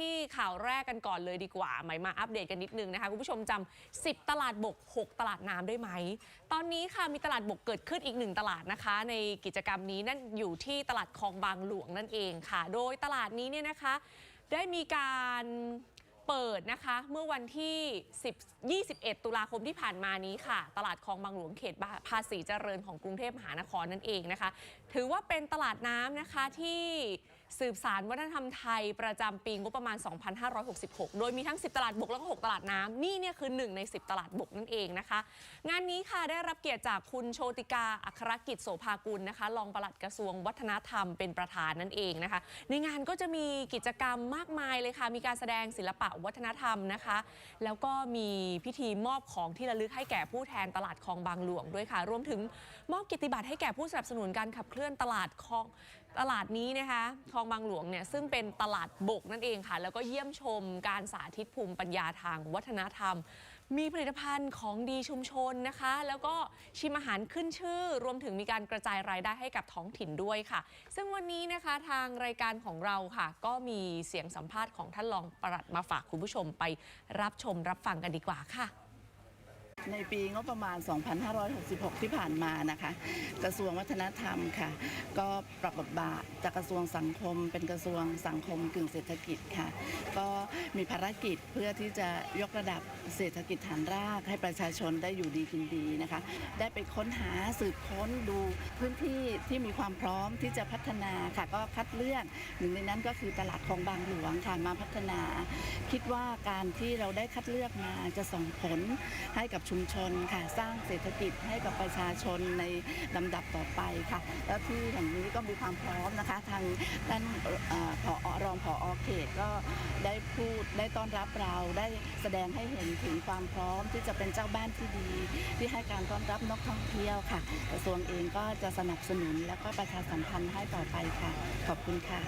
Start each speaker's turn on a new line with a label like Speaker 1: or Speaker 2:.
Speaker 1: ที่ข่าวแรกกันก่อนเลยดีกว่าหมายมาอัปเดตกันนิดนึงนะคะ คุณผู้ชมจำ10 ตลาดบก 6 ตลาดน้ำได้ไหม ตอนนี้ค่ะมีตลาดบกเกิดขึ้นอีกหนึ่งตลาดนะคะ ในกิจกรรมนี้นั่นอยู่ที่ตลาดคลองบางหลวงนั่นเองค่ะ โดยตลาดนี้เนี่ยนะคะ ได้มีการเปิดนะคะเมื่อวันที่ 10 21 ตุลาคมที่ผ่านมานี้ค่ะ ตลาดคลองบางหลวงเขตภาษีเจริญของกรุงเทพมหานครนั่นเองนะคะ ถือว่าเป็นตลาดน้ำนะคะที่ สืบสารวัฒนธรรมไทยประจำปีงบประมาณ 2566 โดยมีทั้ง 10 ตลาดบกแล้วก็ 6 ตลาดน้ำนี่เนี่ยคือ 1 ใน 10 ตลาดบกนั่นเองนะคะ งานนี้ค่ะได้รับเกียรติจากคุณโชติกาอัครกิจโสภากุลนะคะรองปลัดกระทรวงวัฒนธรรมเป็นประธานนั่นเองนะคะ ในงานก็จะมีกิจกรรมมากมายเลยค่ะ มีการแสดงศิลปะวัฒนธรรมนะคะ แล้วก็มีพิธีมอบของที่ระลึกให้แก่ผู้แทนตลาดคลองบางหลวงด้วยค่ะ รวมถึงมอบกียรติบัตรให้แก่ผู้สนับสนุนการขับเคลื่อนตลาดคลอง ตลาดนี้นะคะคลองบางหลวงเนี่ยซึ่งเป็นตลาดบกนั่นเองค่ะ แล้วก็เยี่ยมชมการสาธิตภูมิปัญญาทางวัฒนธรรม มีผลิตภัณฑ์ของดีชุมชนนะคะ แล้วก็ชิมอาหารขึ้นชื่อ รวมถึงมีการกระจายรายได้ให้กับท้องถิ่นด้วยค่ะ ซึ่งวันนี้นะคะทางรายการของเราค่ะ ก็มีเสียงสัมภาษณ์ของท่านรองปลัดมาฝากคุณผู้ชมไปรับชมรับฟังกันดีกว่าค่ะ
Speaker 2: ในปีงบประมาณ 2566 ที่ผ่านมานะคะ กระทรวงวัฒนธรรมค่ะ ก็ปรับบทบาทจากกระทรวงสังคม เป็นกระทรวงสังคมกึ่งเศรษฐกิจค่ะ ก็มีภารกิจเพื่อที่จะยกระดับเศรษฐกิจฐานราก ให้ประชาชนได้อยู่ดีกินดีนะคะ ได้ไปค้นหาสืบค้นดูพื้นที่ที่มีความพร้อมที่จะพัฒนาค่ะ ก็คัดเลือกหนึ่งในนั้นก็คือตลาดคลองบางหลวงค่ะมาพัฒนา คิดว่าการที่เราได้คัดเลือกมาจะส่งผลให้กับชุมชนค่ะ สร้างเศรษฐกิจให้กับประชาชนในลำดับต่อไปค่ะ แล้วที่แห่งนี้ก็มีความพร้อมนะคะ ทางท่านเอ่อผอรองผอเขตก็ได้พูดได้ต้อนรับเราได้แสดงให้เห็นถึงความพร้อมที่จะเป็นเจ้าบ้านที่ดี ที่ให้การต้อนรับนักท่องเที่ยวค่ะกระทรวงเองก็จะสนับสนุนแล้วก็ประชาสัมพันธ์ให้ต่อไปค่ะ ขอบคุณค่ะ